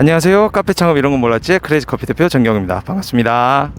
안녕하세요. 카페 창업 이런 건 몰랐지? 크레이지 커피 대표 정경입니다. 반갑습니다.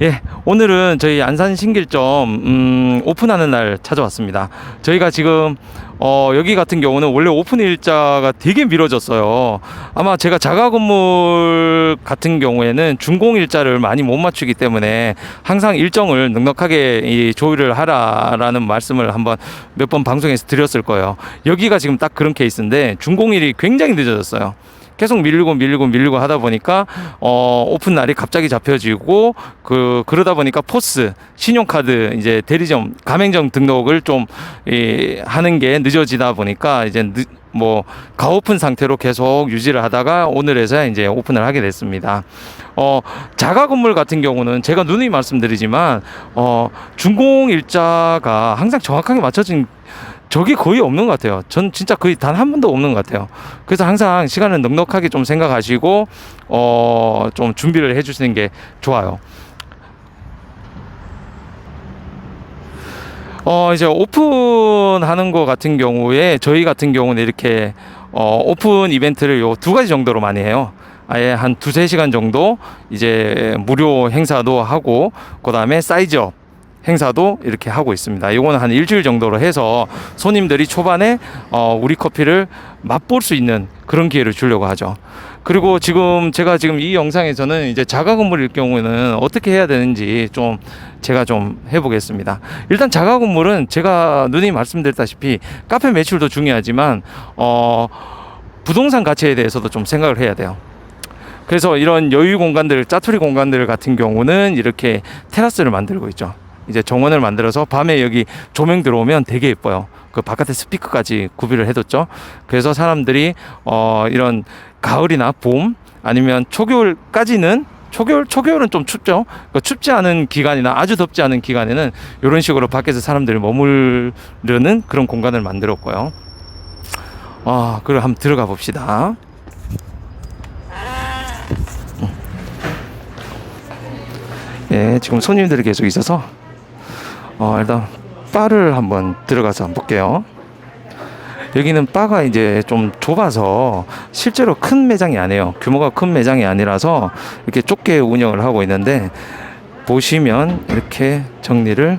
예, 오늘은 저희 안산 신길점 음, 오픈하는 날 찾아왔습니다. 저희가 지금 어, 여기 같은 경우는 원래 오픈 일자가 되게 미뤄졌어요. 아마 제가 자가 건물 같은 경우에는 준공 일자를 많이 못 맞추기 때문에 항상 일정을 넉넉하게 이 조율을 하라라는 말씀을 한번 몇 번 방송에서 드렸을 거예요. 여기가 지금 딱 그런 케이스인데 준공일이 굉장히 늦어졌어요. 계속 밀리고 밀리고 밀리고 하다 보니까 어 오픈 날이 갑자기 잡혀지고 그 그러다 보니까 포스 신용카드 이제 대리점 가맹점 등록을 좀 이, 하는 게 늦어지다 보니까 이제 늦, 뭐 가오픈 상태로 계속 유지를 하다가 오늘에서야 이제 오픈을 하게 됐습니다. 어 자가 건물 같은 경우는 제가 누누이 말씀드리지만 어 준공 일자가 항상 정확하게 맞춰진 적이 거의 없는 것 같아요. 전 진짜 거의 단 한 번도 없는 것 같아요. 그래서 항상 시간을 넉넉하게 좀 생각하시고 어 좀 준비를 해주시는 게 좋아요. 어 이제 오픈하는 거 같은 경우에 저희 같은 경우는 이렇게 어 오픈 이벤트를 요 두 가지 정도로 많이 해요. 아예 한 두세 시간 정도 이제 무료 행사도 하고 그다음에 사이즈업 행사도 이렇게 하고 있습니다. 이거는 한 일주일 정도로 해서 손님들이 초반에 어, 우리 커피를 맛볼 수 있는 그런 기회를 주려고 하죠. 그리고 지금 제가 지금 이 영상에서는 이제 자가 건물일 경우에는 어떻게 해야 되는지 좀 제가 좀 해보겠습니다. 일단 자가 건물은 제가 누님 말씀드렸다시피 카페 매출도 중요하지만 어, 부동산 가치에 대해서도 좀 생각을 해야 돼요. 그래서 이런 여유 공간들, 짜투리 공간들 같은 경우는 이렇게 테라스를 만들고 있죠. 이제 정원을 만들어서 밤에 여기 조명 들어오면 되게 예뻐요. 그 바깥에 스피커까지 구비를 해뒀죠. 그래서 사람들이 어 이런 가을이나 봄 아니면 초겨울까지는 초겨울 초겨울은 좀 춥죠. 그 춥지 않은 기간이나 아주 덥지 않은 기간에는 이런 식으로 밖에서 사람들이 머무르는 그런 공간을 만들었고요. 아, 그걸 한번 들어가 봅시다. 예, 지금 손님들이 계속 있어서 어, 일단 바를 한번 들어가서 한번 볼게요. 여기는 바가 이제 좀 좁아서 실제로 큰 매장이 아니에요. 규모가 큰 매장이 아니라서 이렇게 좁게 운영을 하고 있는데 보시면 이렇게 정리를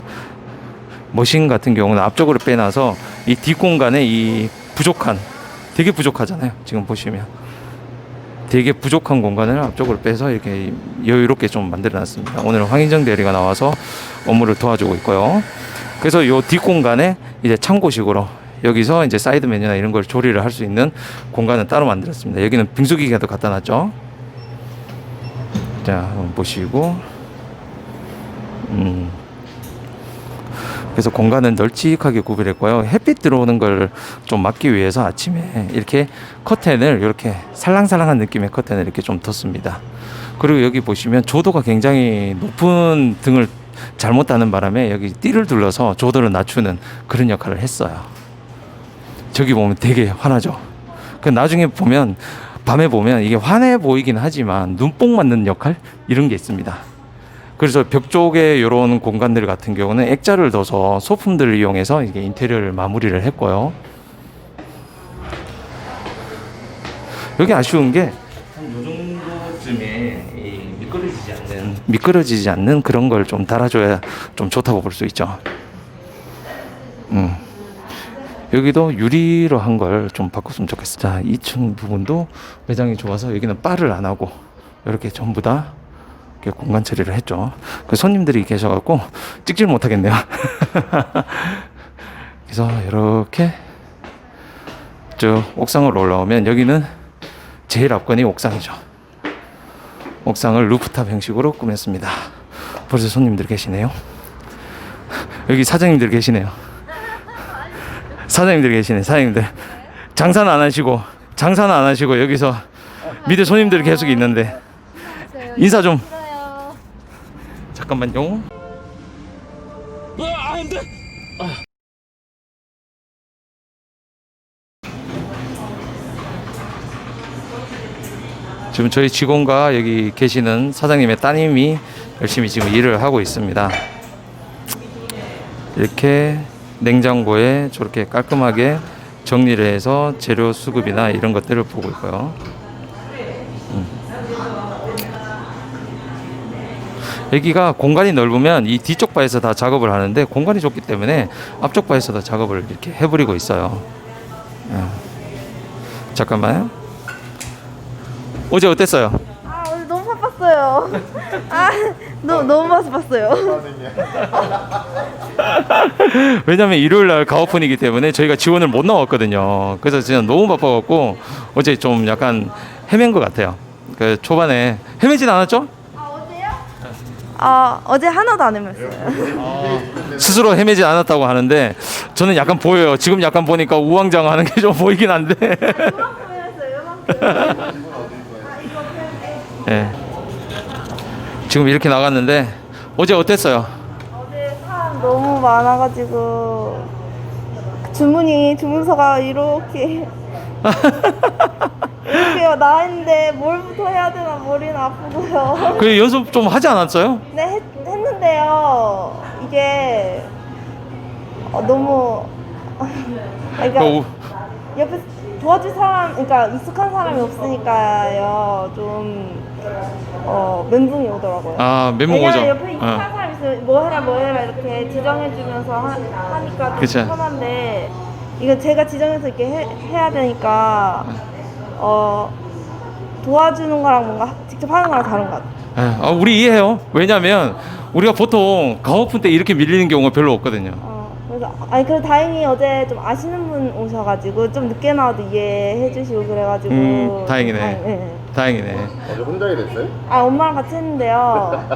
머신 같은 경우는 앞쪽으로 빼놔서 이 뒷공간에 이 부족한 되게 부족하잖아요. 지금 보시면 되게 부족한 공간을 앞쪽으로 빼서 이렇게 여유롭게 좀 만들어 놨습니다. 오늘 황인정 대리가 나와서 업무를 도와주고 있고요. 그래서 요 뒷공간에 이제 창고식으로 여기서 이제 사이드 메뉴나 이런 걸 조리를 할 수 있는 공간을 따로 만들었습니다. 여기는 빙수기계도 갖다 놨죠. 자, 보시고, 음. 그래서 공간은 널찍하게 구별했고요. 햇빛 들어오는 걸 좀 막기 위해서 아침에 이렇게 커튼을 이렇게 살랑살랑한 느낌의 커튼을 이렇게 좀 뒀습니다. 그리고 여기 보시면 조도가 굉장히 높은 등을 잘못 다는 바람에 여기 띠를 둘러서 조도를 낮추는 그런 역할을 했어요. 저기 보면 되게 환하죠. 그 나중에 보면 밤에 보면 이게 환해 보이긴 하지만 눈뽕 맞는 역할 이런 게 있습니다. 그래서 벽 쪽에 이런 공간들 같은 경우는 액자를 둬서 소품들을 이용해서 이게 인테리어를 마무리를 했고요. 여기 아쉬운 게 한 요 정도쯤에 이 미끄러지지 않는 미끄러지지 않는 그런 걸 좀 달아줘야 좀 좋다고 볼 수 있죠. 음. 여기도 유리로 한 걸 좀 바꿨으면 좋겠어. 자, 2층 부분도 매장이 좋아서 여기는 바를 안 하고 이렇게 전부 다 공간 처리를 했죠. 그 손님들이 계셔갖고 찍질 못하겠네요. 그래서 이렇게 쭉 옥상으로 올라오면 여기는 제일 앞건이 옥상이죠. 옥상을 루프탑 형식으로 꾸몄습니다. 벌써 손님들 계시네요. 여기 사장님들 계시네요. 사장님들 계시네. 사장님들 장사는 안 하시고 장사는 안 하시고 여기서 밑에 손님들이 계속 있는데 인사 좀 잠깐만요. 지금 저희 직원과 여기 계시는 사장님의 따님이 열심히 지금 일을 하고 있습니다. 이렇게 냉장고에 저렇게 깔끔하게 정리를 해서 재료 수급이나 이런 것들을 보고 있고요. 여기가 공간이 넓으면 이 뒤쪽 바에서 다 작업을 하는데 공간이 좁기 때문에 앞쪽 바에서 다 작업을 이렇게 해버리고 있어요. 예. 잠깐만요. 어제 어땠어요? 아 오늘 너무 바빴어요. 아 너무 너무 바빴어요. 왜냐면 일요일 날 가오픈이기 때문에 저희가 지원을 못 나왔거든요. 그래서 진짜 너무 바빠갖고 어제 좀 약간 헤맨 것 같아요. 그 초반에 헤매진 않았죠? 아? 아 어제 하나도 안 헤맸어요. 스스로 헤매지 않았다고 하는데 저는 약간 보여요. 지금 약간 보니까 우왕좌왕하는 게 좀 보이긴 한데. 요만큼 헤맸어요. 요만큼. 예. 지금 이렇게 나갔는데 어제 어땠어요? 어제 사람 너무 많아가지고 주문이 주문서가 이렇게 이렇게 나 있는데 뭘부터 해야 되나 머리는 아프고요. 그 연습 좀 하지 않았어요? 네 했, 했는데요. 이게 어, 너무 그러니까 그 우- 옆에 도와줄 사람, 그러니까 익숙한 사람이 없으니까요. 좀 어, 멘붕이 오더라고요. 아 멘붕 오죠. 왜냐면 옆에 익숙한 어. 사람이 있으면 뭐 해라 뭐 해라 이렇게 지정해주면서 하, 하니까 좀 그쵸. 편한데 이거 제가 지정해서 이렇게 해, 해야 되니까 어 도와주는 거랑 뭔가 직접 하는 거랑 다른 것 같아요. 예, 아, 우리 이해해요. 왜냐면 우리가 보통 가오픈 때 이렇게 밀리는 경우가 별로 없거든요. 어, 그래서 아니 그래도 다행히 어제 좀 아시는 분 오셔가지고 좀 늦게 나와도 이해해 주시고 그래가지고 음, 다행이네. 다행- 예. 다행이네. 어제 혼자 일했어요? 아 엄마랑 같이 했는데요.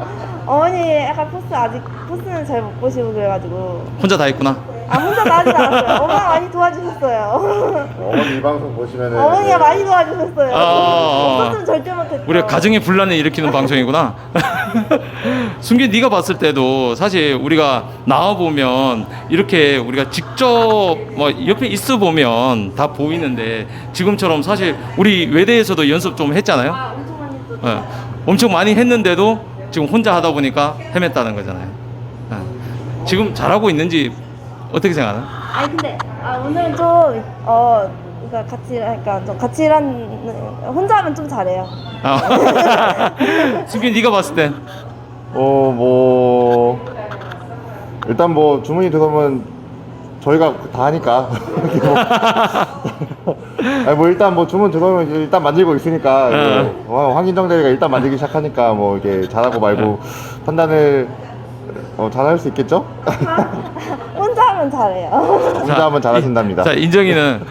어머니 약간 포스 아직 포스는 잘 못 보시고 그래가지고 혼자 다 했구나. 아 혼자 나지 않았어요. 엄마가 많이 도와주셨어요. 어머니 이 방송 보시면은 어머니가 많이 도와주셨어요. 아. 없었으면 절대 못했죠. 우리가 가정의 분란을 일으키는 방송이구나. 순기 네가 봤을 때도 사실 우리가 나와 보면 이렇게 우리가 직접 뭐 옆에 있어 보면 다 보이는데 지금처럼 사실 우리 외대에서도 연습 좀 했잖아요. 아 엄청 많이 했죠. 예. 엄청 많이 했는데도 지금 혼자 하다 보니까 헤맸다는 거잖아요. 예. 지금 잘하고 있는지 어떻게 생각하나? 아니 근데 아 오늘은 좀어 그러니까 같이 그러니까 좀 같이 일하는 혼자 하면 좀 잘해요. 아. 순기 네가 봤을 때 어뭐 일단 뭐 주문이 들어오면 저희가 다 하니까 아니 뭐 일단 뭐 주문 들어오면 일단 만들고 있으니까 이제 네. 어, 황인정 대리가 일단 만들기 시작하니까 뭐 이게 잘하고 말고 판단을 어, 잘할 수 있겠죠? 하면 잘해요. 하면 잘하신답니다. 자 인정이는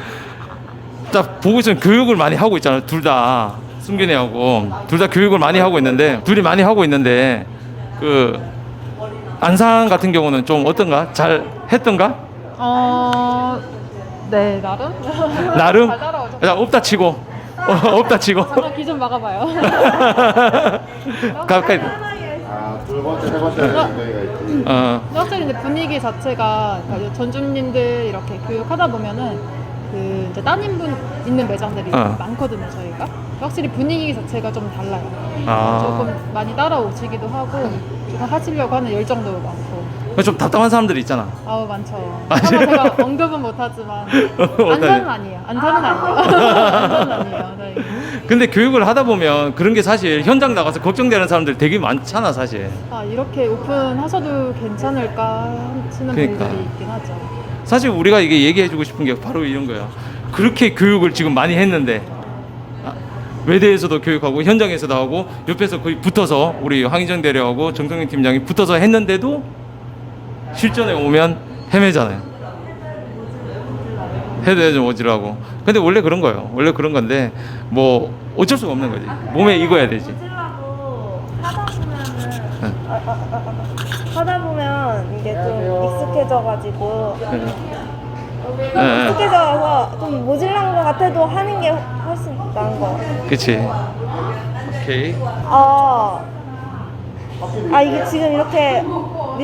딱 보고 있으면 교육을 많이 하고 있잖아요. 둘 다 승균이하고 둘 다 교육을 많이 하고 있는데 둘이 많이 하고 있는데 그 안상 같은 경우는 좀 어떤가? 잘 했던가? 어, 네 나름. 나름 잘 따라오죠. 자, 없다 치고 어, 없다 치고 잠깐 귀 좀 막아봐요. 가까이 아 두 번째 세 번째 인정이가 있지. 어 확실히 이제 분위기 자체가 그러니까 전주님들 이렇게 교육하다 보면은 그 이제 따님분 있는 매장들이 어. 많거든요 저희가. 확실히 분위기 자체가 좀 달라요. 아. 조금 많이 따라오시기도 하고 조금 하시려고 하는 열정도 많고. 좀 답답한 사람들이 있잖아. 아우 많죠. 아, 제가 언급은 못하지만 안전은 아니에요. 안전은 아니에요. 안전은 아니에요. 네. 근데 교육을 하다 보면 그런 게 사실 현장 나가서 걱정되는 사람들 되게 많잖아 사실. 아 이렇게 오픈하셔도 괜찮을까 하시는 그러니까. 분들이 있긴 하죠. 사실 우리가 이게 얘기해주고 싶은 게 바로 이런 거야. 그렇게 교육을 지금 많이 했는데 아, 외대에서도 교육하고 현장에서도 하고 옆에서 거의 붙어서 우리 황희정 대리하고 정성윤 팀장이 붙어서 했는데도 실전에 오면 헤매잖아요. 해도 좀 오지라고. 근데 원래 그런 거예요. 원래 그런 건데 뭐 어쩔 수가 없는 거지. 몸에 익어야 되지. 하다 보면은. 하다 보면 이게 좀 익숙해져가지고 네, 네. 익숙해져서 좀 모질란 것 같아도 하는 게 훨씬 나은 것 같아요. 그치. 오케이. 아, 아 이게 지금 이렇게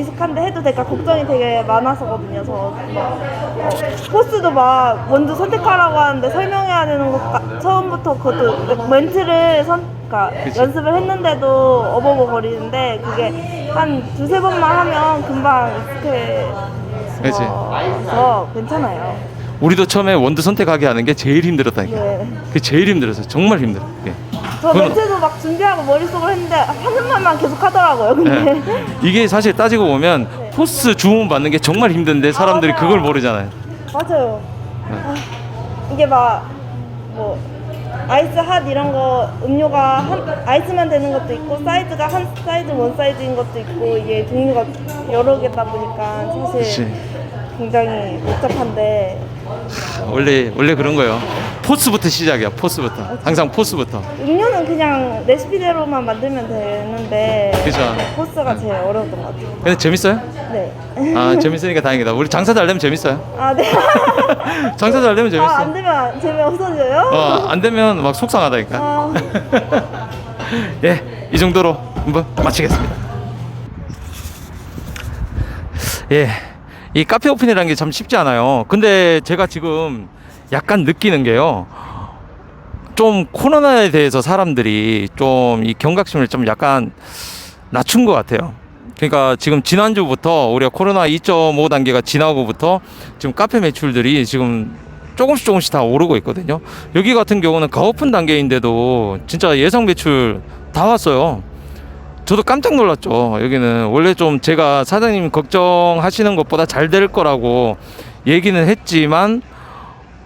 미숙한데 해도 될까 걱정이 되게 많아서거든요. 저 막, 어, 코스도 막 먼저 선택하라고 하는데 설명해야 되는 것 같- 처음부터 그것도 멘트를 선, 그러니까 그치. 연습을 했는데도 어버버거리는데 그게 한 두세 번만 하면 금방 그치. 익숙해져서 괜찮아요. 우리도 처음에 원두 선택하게 하는 게 제일 힘들었다니까. 네. 그 제일 힘들었어. 정말 힘들어. 그게. 저 그건- 멘트도 막 준비하고 머릿속으로 했는데 하는 말만 계속 하더라고요. 근데 네. 이게 사실 따지고 보면 네. 포스 주문 받는 게 정말 힘든데 사람들이 맞아요. 그걸 모르잖아요. 맞아요. 네. 아, 이게 막 뭐 아이스 핫 이런 거 음료가 한 아이스만 되는 것도 있고 사이즈가 한 사이즈 원 사이즈인 것도 있고 이게 종류가 여러 개다 보니까 사실 그렇지. 굉장히 복잡한데 원래 원래 그런 거예요. 포스부터 시작이야. 포스부터. 항상 포스부터. 음료는 그냥 레시피대로만 만들면 되는데 그죠. 코스가 제일 어려웠던 것 같아요. 근데 재밌어요? 네. 아 재밌으니까 다행이다. 우리 장사 잘 되면 재밌어요. 아 네. 장사 잘 되면 재밌어. 아, 안 되면 재미 없어져요? 어, 안 되면 막 속상하다니까. 아, 예, 이 정도로 한번 마치겠습니다. 예, 이 카페 오픈이라는 게 참 쉽지 않아요. 근데 제가 지금 약간 느끼는 게요. 좀 코로나에 대해서 사람들이 좀 이 경각심을 좀 약간 낮춘 것 같아요. 그러니까 지금 지난주부터 우리가 코로나 2.5 단계가 지나고부터 지금 카페 매출들이 지금 조금씩 조금씩 다 오르고 있거든요. 여기 같은 경우는 가오픈 단계인데도 진짜 예상 매출 다 왔어요. 저도 깜짝 놀랐죠. 여기는 원래 좀 제가 사장님 걱정하시는 것보다 잘 될 거라고 얘기는 했지만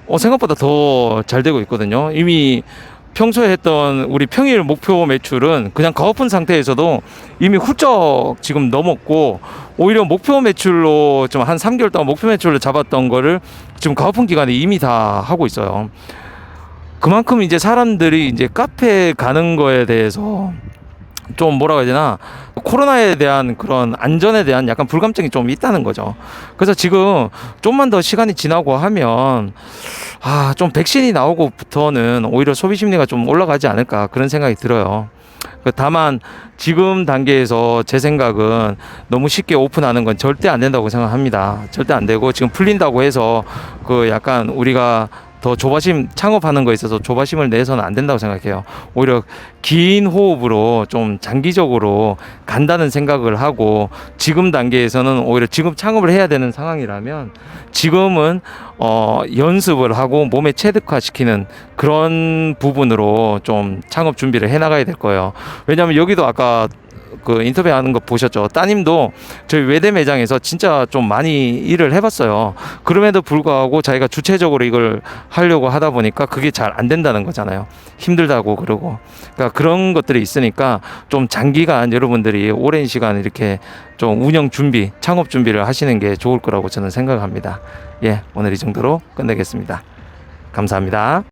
어, 생각보다 더 잘 되고 있거든요. 이미 평소에 했던 우리 평일 목표 매출은 그냥 가오픈 상태에서도 이미 훌쩍 지금 넘었고 오히려 목표 매출로 좀 한 3개월 동안 목표 매출로 잡았던 거를 지금 가오픈 기간에 이미 다 하고 있어요. 그만큼 이제 사람들이 이제 카페 가는 거에 대해서 좀 뭐라고 해야 되나 코로나에 대한 그런 안전에 대한 약간 불감증이 좀 있다는 거죠. 그래서 지금 좀만 더 시간이 지나고 하면 아 좀 백신이 나오고부터는 오히려 소비 심리가 좀 올라가지 않을까 그런 생각이 들어요. 그 다만 지금 단계에서 제 생각은 너무 쉽게 오픈하는 건 절대 안 된다고 생각합니다. 절대 안 되고 지금 풀린다고 해서 그 약간 우리가 더 조바심 창업하는 거에 있어서 조바심을 내서는 안 된다고 생각해요. 오히려 긴 호흡으로 좀 장기적으로 간다는 생각을 하고 지금 단계에서는 오히려 지금 창업을 해야 되는 상황이라면 지금은 어 연습을 하고 몸에 체득화시키는 그런 부분으로 좀 창업 준비를 해 나가야 될 거예요. 왜냐하면 여기도 아까 그 인터뷰하는 거 보셨죠? 따님도 저희 외대 매장에서 진짜 좀 많이 일을 해봤어요. 그럼에도 불구하고 자기가 주체적으로 이걸 하려고 하다 보니까 그게 잘 안 된다는 거잖아요. 힘들다고 그러고. 그러니까 그런 것들이 있으니까 좀 장기간 여러분들이 오랜 시간 이렇게 좀 운영 준비, 창업 준비를 하시는 게 좋을 거라고 저는 생각합니다. 예, 오늘 이 정도로 끝내겠습니다. 감사합니다.